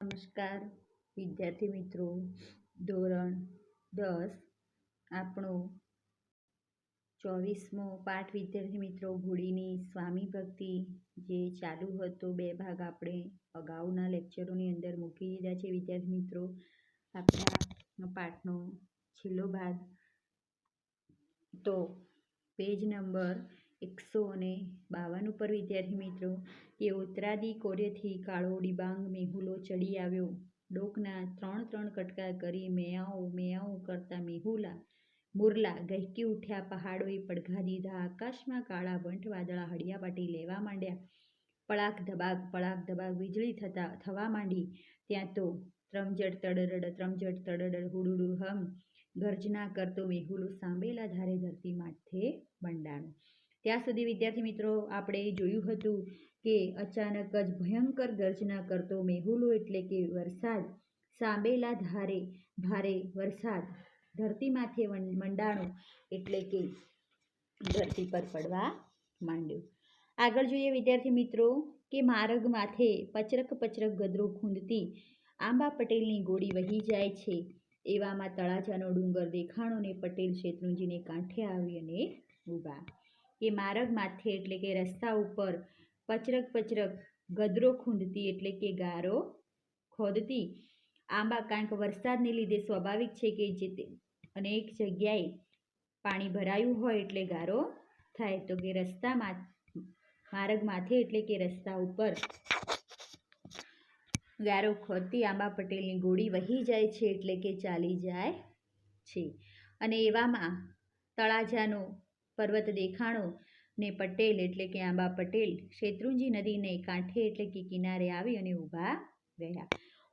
નમસ્કાર, વિદ્યાર્થી મિત્રો. ધોરણ દસ, આપણો ચોવીસમો પાઠ. વિદ્યાર્થી મિત્રો હોળીની સ્વામી ભક્તિ જે ચાલુ હતો, બે ભાગ આપણે અગાઉના લેક્ચરોની અંદર મૂકી દીધા છે. વિદ્યાર્થી મિત્રો, આપણા પાઠનો છેલ્લો ભાગ. તો, પેજ નંબર એકસો અને બાવન ઉપર, વિદ્યાર્થી મિત્રો કે ઉત્તરાદી કોર્યથી કાળો ડિબાંગ મેહુલો ચડી આવ્યો. ડોકના ત્રણ ત્રણ કટકા કરી મેયાઓ મેયાઓ કરતા મેહુલા મુરલા ગહેકી ઉઠ્યા, પહાડોએ પડઘા દીધા, આકાશમાં કાળા બંઠ વાદળા હળિયાપાટી લેવા માંડ્યા. પળાક ધબાક પળાક ધબાક વીજળી થતા, થવા માંડી. ત્યાં તો ત્રમજટ તડરડ ત્રમજટ તડરડ, હુડુડુ હમ ગર્જના કરતો મેહુલો સાંભેલા ધારે ધરતી માથે બંડાણો. ત્યાં સુધી વિદ્યાર્થી મિત્રો, આપણે જોયું હતું કે અચાનક જ ભયંકર ગર્જના કરતો મેહુલો એટલે કે વરસાદ સાંબેલા ધારે, ભારે વરસાદ, ધરતી માથે મંડાણો એટલે કે ધરતી પર પડવા માંડ્યો. આગળ જોઈએ વિદ્યાર્થી મિત્રો કે માર્ગ માથે પચરક પચરક ગદરો ખૂંદતી આંબા પટેલની ગોળી વહી જાય છે. એવામાં તળાજાનો ડુંગર દેખાણો ને પટેલ શેત્રુંજીને કાંઠે આવી અને ઊભા. કે માર્ગ માથે એટલે કે રસ્તા ઉપર પચરક પચરક ગદરો ખૂંદતી એટલે કે ગારો ખોદતી. આંબા કારણ કે વરસાદને લીધે સ્વાભાવિક છે કે જે અનેક જગ્યાએ પાણી ભરાયું હોય એટલે ગારો થાય તો કે રસ્તામાં માર્ગ માથે એટલે કે રસ્તા ઉપર ગારો ખોદતી આંબા પટેલની ગોળી વહી જાય છે એટલે કે ચાલી જાય છે. અને એવામાં તળાજાનો પર્વત દેખાણો ને પટેલ એટલે કે આંબા પટેલ, શેત્રુંજી નદીને કાંઠે એટલે કે કિનારે આવી અને ઊભા રહ્યા.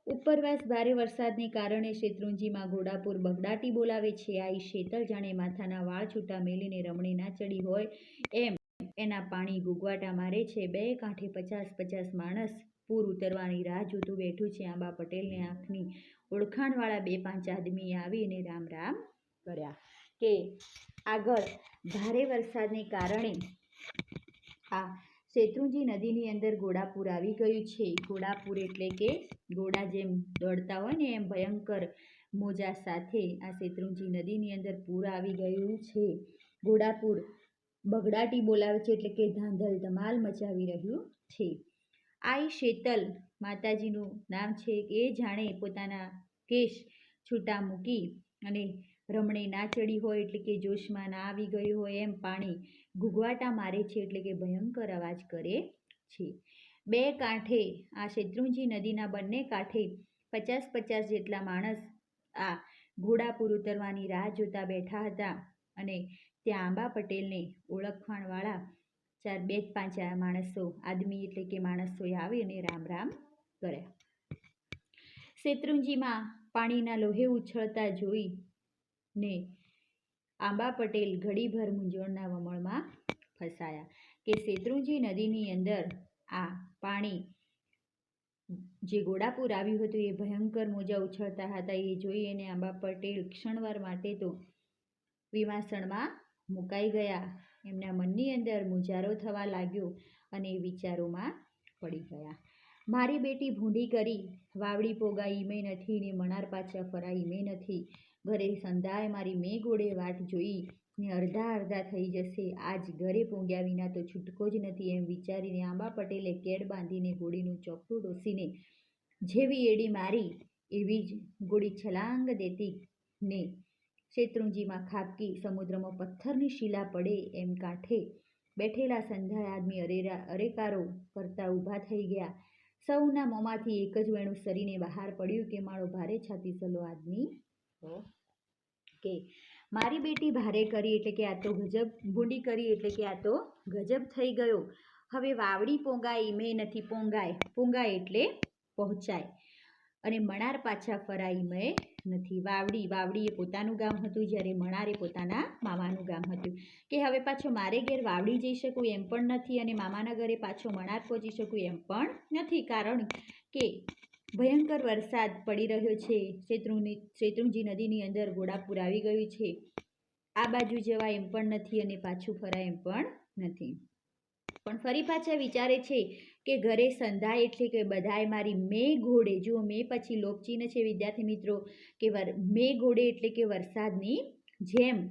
ઉપરવાસ ભારે વરસાદને કારણે શેત્રુંજીમાં ઘોડાપુર બગડાટી બોલાવે છે. આઈ શેતળ જાણે માથાના વાળ છૂટા મેલીને રમણી ના ચડી હોય એમ એના પાણી ગુગવાટા મારે છે. બે કાંઠે પચાસ પચાસ માણસ પૂર ઉતરવાની રાહ જોતું બેઠું છે. આંબા પટેલને આંખની ઓળખાણવાળા બે પાંચ આદમી આવી અને રામ રામ કર્યા. કે આગળ ભારે વરસાદને કારણે આ શેત્રુંજી નદીની અંદર ઘોડાપુર આવી ગયું છે. ઘોડાપુર એટલે કે ઘોડા જેમ દોડતા હોય ને એમ ભયંકર મોજા સાથે આ શેત્રુંજી નદીની અંદર પૂર આવી ગયું છે. ઘોડાપુર બગડાટી બોલાવે છે એટલે કે ધાંધલ ધમાલ મચાવી રહ્યું છે. આઈ શેતલ માતાજીનું નામ છે એ જાણે પોતાના કેશ છૂટા મૂકી અને રમણે ના ચડી હોય એટલે કે જોશમાં ના આવી ગયું હોય એમ પાણી ઘૂઘવાટા મારે છે એટલે કે ભયંકર અવાજ કરે છે. બે કાંઠે, આ શેત્રુંજી નદીના બંને કાંઠે પચાસ પચાસ જેટલા માણસ આ ઘોડાપુર ઉતરવાની રાહ જોતા બેઠા હતા અને ત્યાં આંબા પટેલને ઓળખવાણવાળા ચાર બે પાંચ માણસો, આદમી એટલે કે માણસોએ આવી અને રામ રામ કર્યા. શેત્રુંજીમાં પાણીના લોહે ઉછળતા જોઈ ને આંબા પટેલ ઘડીભર મૂંઝવણના વમળમાં ફસાયા કે શેત્રુંજી નદીની અંદર આ પાણી જે ગોડાપુર આવ્યું હતું એ ભયંકર મોજા ઉછળતા હતા. એ જોઈ અને આંબા પટેલ ક્ષણવાર માટે તો વિમાસણમાં મુકાઈ ગયા. એમના મનની અંદર મુજારો થવા લાગ્યો અને વિચારોમાં પડી ગયા. મારી બેટી ભૂંડી કરી, વાવડી પોગાઈ મેં નથી ને મણાર પાછા ફરાઈ મેં નથી. ઘરે સંધાય મારી મેં ગોળે વાટ જોઈ ને અડધા અડધા થઈ જશે. આજ ઘરે પોંગ્યા વિના તો છૂટકો જ નથી એમ વિચારીને આંબા પટેલે કેડ બાંધીને ગોળીનું ચોકટું ડોસીને, જેવી એડી મારી, એવી જ ગોળી છલાંગ દેતી ને શેત્રુંજીમાં ખાબકી, સમુદ્રમાં પથ્થરની શિલા પડે એમ કાંઠે બેઠેલા સંધાય આદમી અરેરા, અરેકારો કરતા ઊભા થઈ ગયા. સૌના મોંમાંથી એક જ વેણું સરીને બહાર પડ્યું કે મારો ભારે છાતી સલો આદમી હો કે મારી બેટી ભારે કરી એટલે કે આ તો ગજબ, ભૂંડી કરી એટલે કે આ તો ગજબ થઈ ગયો. હવે વાવડી પોંગાઈ મેં નથી પોંગાય. પોંગાય એટલે પહોંચાય. અને મણાર પાછા ફરાઈ મેં નથી. વાવડી વાવડીએ પોતાનું ગામ હતું જ્યારે મણારે પોતાના મામાનું ગામ હતું. કે હવે પાછો મારે ઘેર વાવડી જઈ શકું એમ પણ નથી અને મામાના ઘરે પાછો મણાર પહોંચી શકું એમ પણ નથી. કારણ કે ભયંકર વરસાદ પડી રહ્યો છે. શેત્રુની, શેત્રુંજી નદીની અંદર ઘોડાપુર આવી ગયું છે. આ બાજુ જવાય એમ પણ નથી અને પાછું ફરાય એમ પણ નથી. પણ ફરી પાછા વિચારે છે કે ઘરે સંધાય એટલે કે બધાએ મારી મેં ઘોડે. જુઓ, મેં પછી લોકચિહ્ન છે, વિદ્યાર્થી મિત્રો, કે વર, મેં ઘોડે એટલે કે વરસાદની જેમ.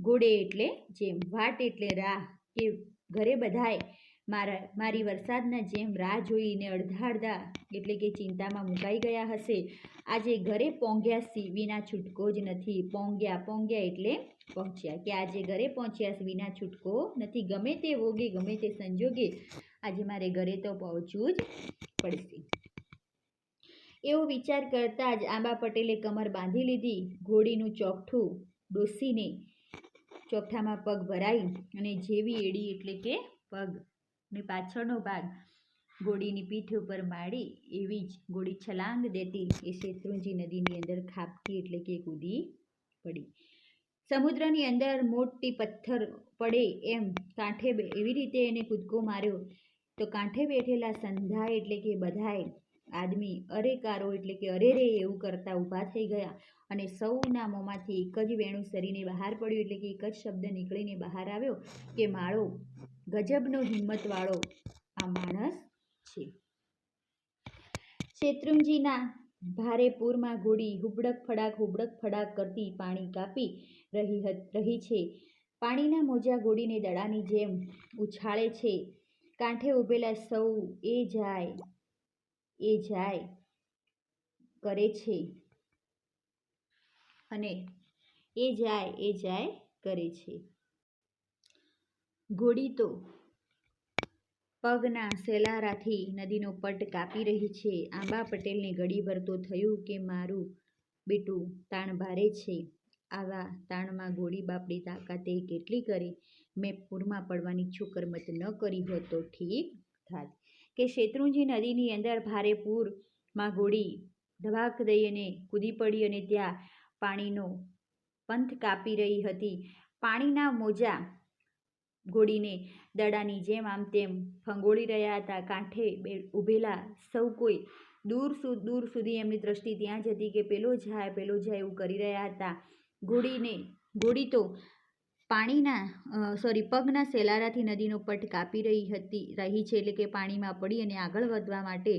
ઘોડે એટલે જેમ. વાટ એટલે રાહ. કે ઘરે બધાય મારા, મારી વરસાદના જેમ રાહ જોઈને અડધા અડધા, એટલે કે ચિંતામાં મુકાઈ ગયા હશે. આજે ઘરે પોંગ્યા વિના છૂટકો જ નથી. પોંગ્યા પોંગ્યા એટલે પહોંચ્યા. કે આજે ઘરે પહોંચ્યા વિના છૂટકો નથી. ગમે તે વોગે, ગમે તે સંજોગે, આજે મારે ઘરે તો પહોંચવું જ પડશે. એવો વિચાર કરતાં જ આંબા પટેલે કમર બાંધી લીધી. ઘોડીનું ચોકઠું ડોસીને ચોકઠામાં પગ ભરાઈ અને જેવી એડી એટલે કે પગ ને પાછળનો ભાગ ઘોડીની પીઠ ઉપર માડી એવી જ ઘોડી છલાંગ દેતી એ શેત્રુંજી નદીની અંદર ખાબકી એટલે કે કૂદી પડી. સમુદ્રની અંદર મોટી પથ્થર પડે એમ કાંઠે એવી રીતે એને કૂદકો માર્યો તો કાંઠે બેઠેલા સંધાય એટલે કે બધાએ આદમી અરે કારો એટલે કે અરે રે એવું કરતા ઊભા થઈ ગયા અને સૌના મોંમાંથી એક જ વેણું સરીને બહાર પડ્યું એટલે કે એક જ શબ્દ નીકળીને બહાર આવ્યો કે, માળો ગજબનો હિંમતવાળો આ માણસ છે. શેત્રુંજીના ભારે પૂરમાં ઘોડી હુબડક ફડાક હુબડક ફડાક કરતી પાણી કાપી રહી રહી છે. પાણીના મોજા ઘોડીને દડાની જેમ ઉછાળે છે. કાંઠે ઊભેલા સૌ એ જાય એ જાય કરે છે. અને એ જાય એ જાય કરે છે. ઘોડી તો પગના સેલારાથી નદીનો પટ કાપી રહી છે. આંબા પટેલને ગળી ભરતો થયું કે મારું બેટું તાણ ભારે છે. આવા તાણમાં ગોળી બાપડી તાકાતે કેટલી કરી? મેં પૂરમાં પડવાની છોકરમત ન કરી હોત તો ઠીક થાત. કે શેત્રુંજી નદીની અંદર ભારે પૂરમાં ગોળી ધવાક દઈ અને કૂદી પડી અને ત્યાં પાણીનો પંથ કાપી રહી હતી. પાણીના મોજા ઘોડીને દડાની જેમ આમ તેમ ફંગોળી રહ્યા હતા. કાંઠે ઊભેલા સૌ કોઈ દૂર દૂર સુધી એમની દ્રષ્ટિ ત્યાં જ હતી કે પેલો જાય પેલો જાય એવું કરી રહ્યા હતા. ઘોડીને ઘોડી તો પાણીના સોરી પગના સેલારાથી નદીનો પટ કાપી રહી હતી, રહી છે એટલે કે પાણીમાં પડી અને આગળ વધવા માટે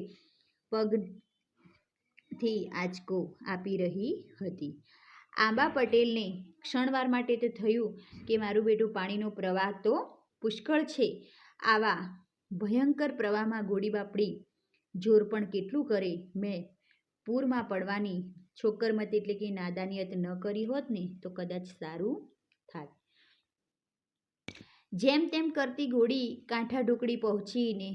પગથી આંચકો આપી રહી હતી. આંબા પટેલને ક્ષણવાર માટે તો થયું કે મારું બેટું પાણીનો પ્રવાહ તો પુષ્કળ છે. આવા ભયંકર પ્રવાહમાં ગોળી બાપડી જોર પણ કેટલું કરે? મેં પૂરમાં પડવાની છોકરમત એટલે કે નાદાનિયત ન કરી હોત ને તો કદાચ સારું થાત. જેમ તેમ કરતી ઘોડી કાંઠા ઢોકળી પહોંચીને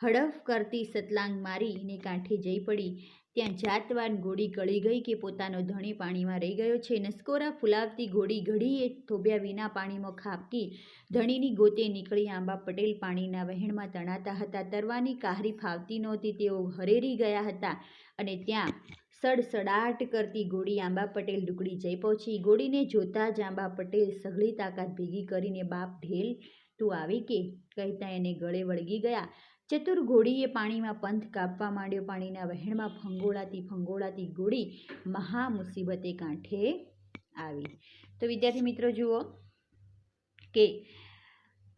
હડફ કરતી સતલાંગ મારીને કાંઠે જઈ પડી. ત્યાં જાતવાન ઘોડી ગળી ગઈ કે પોતાનો ધણી પાણીમાં રહી ગયો છે. નસકોરા ફૂલાવતી ઘોડી ઘડીએ થોભ્યા વિના પાણીમાં ખાબકી ધણીની ગોતે નીકળી આંબા પટેલ પાણીના વહેણમાં તણાતા હતા. તરવાની કાહરી ફાવતી નહોતી, તેઓ હરેરી ગયા હતા અને ત્યાં સડસડાટ કરતી ઘોડી આંબા પટેલ ડુકડી જઈ પહોંચી. ઘોડીને જોતા જ આંબા પટેલ સઘળી તાકાત ભેગી કરીને, બાપ ઢેલ, તું આવી કે? કહેતા એને ગળે વળગી ગયા. ચતુર ઘોડીએ પાણીમાં પંથ કાપવા માંડ્યો. પાણીના વહેણમાં ફંગોળાતી ફંગોળાતી ઘોડી મહા મુસીબતે કાંઠે આવી. તો વિદ્યાર્થી મિત્રો જુઓ કે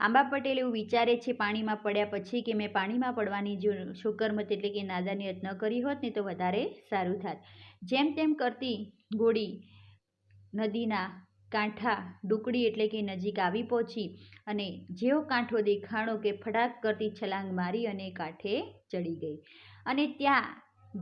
આંબા પટેલ એવું વિચારે છે પાણીમાં પડ્યા પછી કે મેં પાણીમાં પડવાની જો શુકરમત એટલે કે નાદાનિયત ન કરી હોત ને તો વધારે સારું થાત. જેમ તેમ કરતી ઘોડી નદીના કાંઠા ડુકડી એટલે કે નજીક આવી પહોંચી અને જેવો કાંઠો દેખાણો કે ફટાક કરતી છલાંગ મારી અને કાંઠે ચડી ગઈ. અને ત્યાં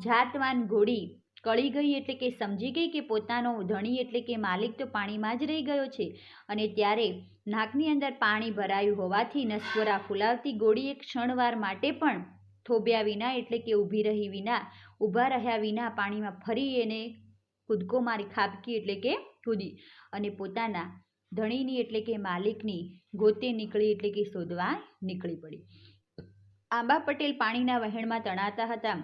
જાતવાન ઘોડી કળી ગઈ એટલે કે સમજી ગઈ કે પોતાનો ધણી એટલે કે માલિક તો પાણીમાં જ રહી ગયો છે. અને ત્યારે નાકની અંદર પાણી ભરાયું હોવાથી નસકોરા ફૂલાવતી ઘોડીએ ક્ષણવાર માટે પણ થોભ્યા વિના એટલે કે ઊભી રહી વિના, ઊભા રહ્યા વિના પાણીમાં ફરી એને કૂદકો મારી ખાબકી એટલે કે કૂદી અને પોતાના ધણીની એટલે કે માલિકની ગોતે નીકળી એટલે કે શોધવા નીકળી પડી. આંબા પટેલ પાણીના વહેણમાં તણાતા હતા.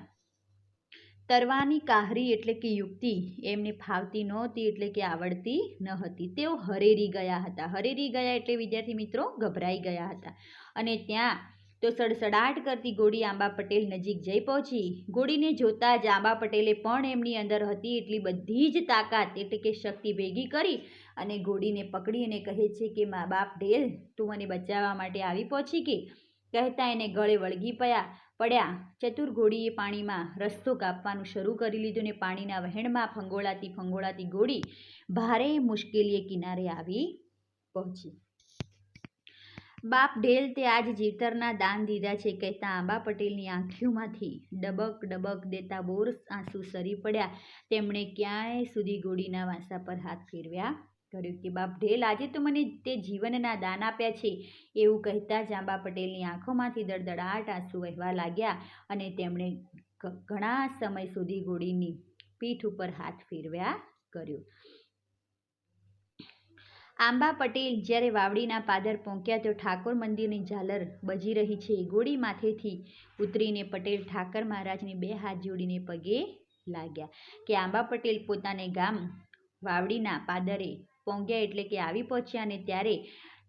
તરવાની કાહરી એટલે કે યુક્તિ એમને ફાવતી નહોતી એટલે કે આવડતી ન હતી. તેઓ હરેરી ગયા હતા. હરેરી ગયા એટલે વિદ્યાર્થી મિત્રો ગભરાઈ ગયા હતા. અને ત્યાં તો સડસડાટ કરતી ગોળી આંબા પટેલ નજીક જઈ પહોંચી. ગોળીને જોતાં જ આંબા પટેલે પણ એમની અંદર હતી એટલી બધી જ તાકાત એટલે કે શક્તિ ભેગી કરી અને ઘોડીને પકડી અને કહે છે કે, મા બાપ ઢેલ તું મને બચાવવા માટે આવી પહોંચી કે કહેતા એને ગળે વળગી પડ્યા પડ્યા. ચતુર ઘોડીએ પાણીમાં રસ્તો કાપવાનું શરૂ કરી લીધું ને પાણીના વહેણમાં ફંગોળાતી ફંગોળાતી ઘોડી ભારે મુશ્કેલીએ કિનારે આવી પહોંચી. બાપ ઢેલ તે આજ જીવતરના દાન દીધા છે, કહેતા આંબા પટેલની આંખીઓમાંથી ડબક ડબક દેતા બોર આંસુ સરી પડ્યા. તેમણે ક્યાંય સુધી ગોળીના વાંસા પર હાથ ફેરવ્યા? કર્યું કે બાપ ઢેલ આજે તો મને તે જીવનના દાન આપ્યા છે, એવું કહેતા જ આંબા પટેલની આંખોમાંથી દળદળાટ આંસુ વહેવા લાગ્યા અને તેમણે ઘણા સમય સુધી ગોળીની પીઠ ઉપર હાથ ફેરવ્યા કર્યો. આંબા પટેલ જ્યારે વાવડીના પાદર પહોંચ્યા તો ઠાકોર મંદિરની ઝાલર બજી રહી છે. ગોળી માથેથી ઉતરીને પટેલ ઠાકર મહારાજને બે હાથ જોડીને પગે લાગ્યા કે આંબા પટેલ પોતાને ગામ વાવડીના પાદરે પહોંચ્યા એટલે કે આવી પહોંચ્યા અને ત્યારે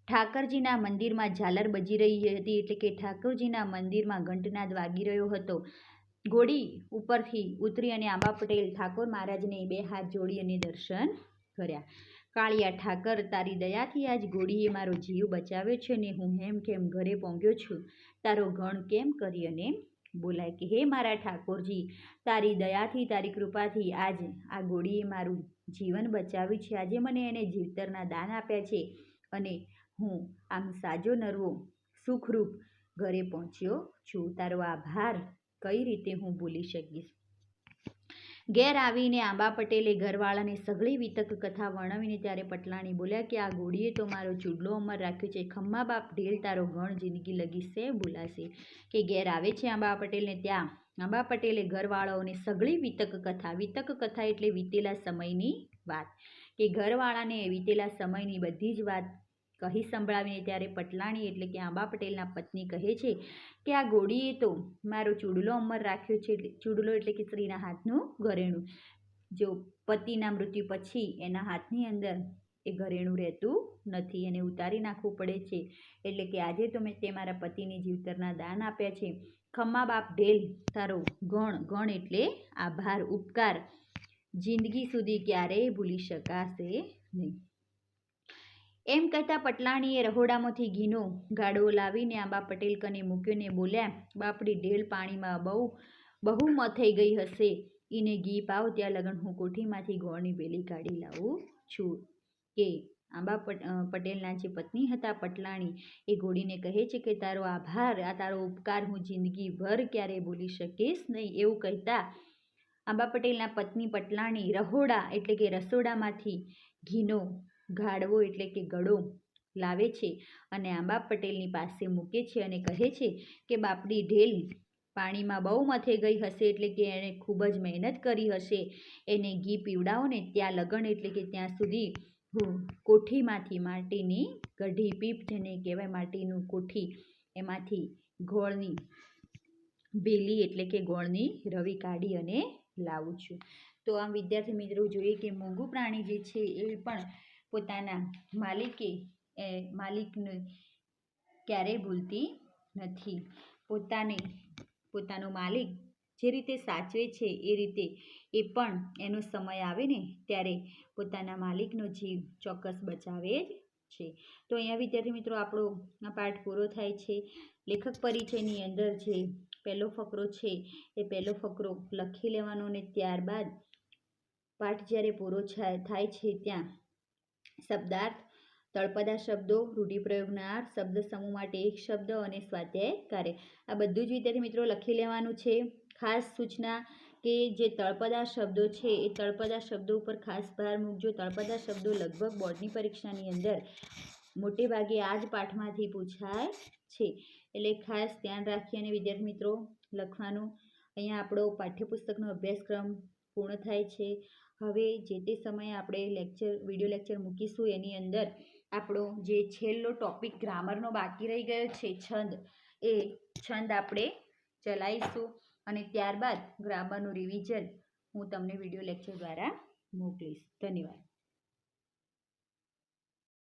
ઠાકરજીના મંદિરમાં ઝાલર બજી રહી હતી એટલે કે ઠાકોરજીના મંદિરમાં ઘંટનાદ વાગી રહ્યો હતો. ઘોડી ઉપરથી ઉતરી અને આંબા પટેલ ઠાકોર મહારાજને બે હાથ જોડી અને દર્શન કર્યા. કાળિયા ઠાકર, તારી દયાથી આજ ગોળીએ મારો જીવ બચાવ્યો છે ને હું હેમ કેમ ઘરે પહોંચ્યો છું. તારો ગણ કેમ કરી અને બોલાય કે, હે મારા ઠાકોરજી, તારી દયાથી, તારી કૃપાથી આજ આ ગોળીએ મારું જીવન બચાવ્યું છે. આજે મને એને જીવતરના દાન આપ્યા છે અને હું આમ સાજો નરવો, સુખરૂપ ઘરે પહોંચ્યો છું. તારો આભાર કઈ રીતે હું ભૂલી શકીશ? ઘેર આવીને આંબા પટેલે ઘરવાળાને સઘળી વિતક કથા વર્ણવીને ત્યારે પટલાણી બોલ્યા કે, આ ગોળીએ તો મારો ચૂડલો અમર રાખ્યો છે. ખમ્મા બાપ ઢેલ તારો ગણ જિંદગી લગી સે ભૂલાશે કે ઘેર આવે છે આંબા પટેલને ત્યાં. આંબા પટેલે ઘરવાળાઓને સઘળી વિતક કથા વિતક કથા એટલે વીતેલા સમયની વાત. કે ઘરવાળાને વીતેલા સમયની બધી જ વાત કહી સંભળાવીને ત્યારે પટલાણી એટલે કે આંબા પટેલના પત્ની કહે છે કે આ ગોળીએ તો મારો ચૂડલો અમર રાખ્યો છે ચૂડલો એટલે કે સ્ત્રીના હાથનું ઘરેણું. જો પતિના મૃત્યુ પછી એના હાથની અંદર એ ઘરેણું રહેતું નથી, એને ઉતારી નાખવું પડે છે. એટલે કે આજે તો મેં તે મારા પતિની જીવતરના દાન આપ્યા છે. ખમ્મા બાપ ઢેલ, તારો ગણ ગણ એટલે આભાર, ઉપકાર. જિંદગી સુધી ક્યારેય ભૂલી શકાશે નહીં. એમ કહેતા પટલાણીએ રહોડામાંથી ઘીનો ગાડો લાવીને આંબા પટેલ કને મૂક્યોને બોલ્યા, બાપડી ઢેલ પાણીમાં બહુ બહુ થઈ ગઈ હશે. ઈને ઘી પાવ, ત્યાં લગન હું કોઠીમાંથી ગોળની બેલી કાઢી લાવું છું. કે આંબા પટેલના જે પત્ની હતા પટલાણી, એ ઘોડીને કહે છે કે, તારો આભાર, આ તારો ઉપકાર હું જિંદગીભર ક્યારેય બોલી શકીશ નહીં. એવું કહેતા આંબા પટેલના પત્ની પટલાણી રહોડા એટલે કે રસોડામાંથી ઘીનો ગાડવો એટલે કે ગળો લાવે છે અને આંબા પટેલની પાસે મૂકે છે અને કહે છે કે બાપડી ઢેલ પાણીમાં બહુ મથે ગઈ હશે એટલે કે એણે ખૂબ જ મહેનત કરી હશે. એને ઘી પીવડાવો ને ત્યાં લગન એટલે કે ત્યાં સુધી કોઠીમાંથી માટીની કઢી પીપ જેને કહેવાય માટીનું કોઠી એમાંથી ગોળની બેલી એટલે કે ગોળની રવી કાઢી અને લાવું છું. તો આમ વિદ્યાર્થી મિત્રો જોઈએ કે મોંઘું પ્રાણી જે છે એ પણ પોતાના માલિકે, એ માલિકને ક્યારેય ભૂલતી નથી. પોતાને, પોતાનો માલિક જે રીતે સાચવે છે એ રીતે એ પણ એનો સમય આવે ને ત્યારે પોતાના માલિકનો જીવ ચોક્કસ બચાવે જ છે. તો અહીંયા વિદ્યાર્થી મિત્રો, આપણો આ પાઠ પૂરો થાય છે. લેખક પરિચયની અંદર જે પહેલો ફકરો છે, એ પહેલો ફકરો લખી લેવાનો ને ત્યારબાદ પાઠ જ્યારે પૂરો થાય છે ત્યાં શબ્દાર્થ, તળપદા શબ્દો, રૂઢિપ્રયોગના અર્થ, શબ્દ સમૂહ માટે એક શબ્દ અને સ્વાધ્યાય કાર્ય. આ બધું જ વિદ્યાર્થી મિત્રો લખી લેવાનું છે. ખાસ સૂચના કે જે તળપદા શબ્દો છે, એ તળપદા શબ્દો ઉપર ખાસ ભાર મૂકજો. તળપદા શબ્દો લગભગ બોર્ડની પરીક્ષાની અંદર મોટે ભાગે આ જ પાઠમાંથી પૂછાય છે. એટલે ખાસ ધ્યાન રાખી અને વિદ્યાર્થી મિત્રો લખવાનું. અહીંયા આપણો પાઠ્યપુસ્તકનો અભ્યાસક્રમ પૂર્ણ થાય છે. હવે જે તે સમયે આપણે લેક્ચર, વીડિયો લેક્ચર મૂકીશું, એની અંદર આપણો જે છેલ્લો ટોપિક ગ્રામરનો બાકી રહી ગયો છે, છંદ. એ છંદ આપણે ચલાવીશું અને ત્યારબાદ ગ્રામરનું રિવિઝન હું તમને વીડિયો લેક્ચર દ્વારા મોકલીશ. ધન્યવાદ.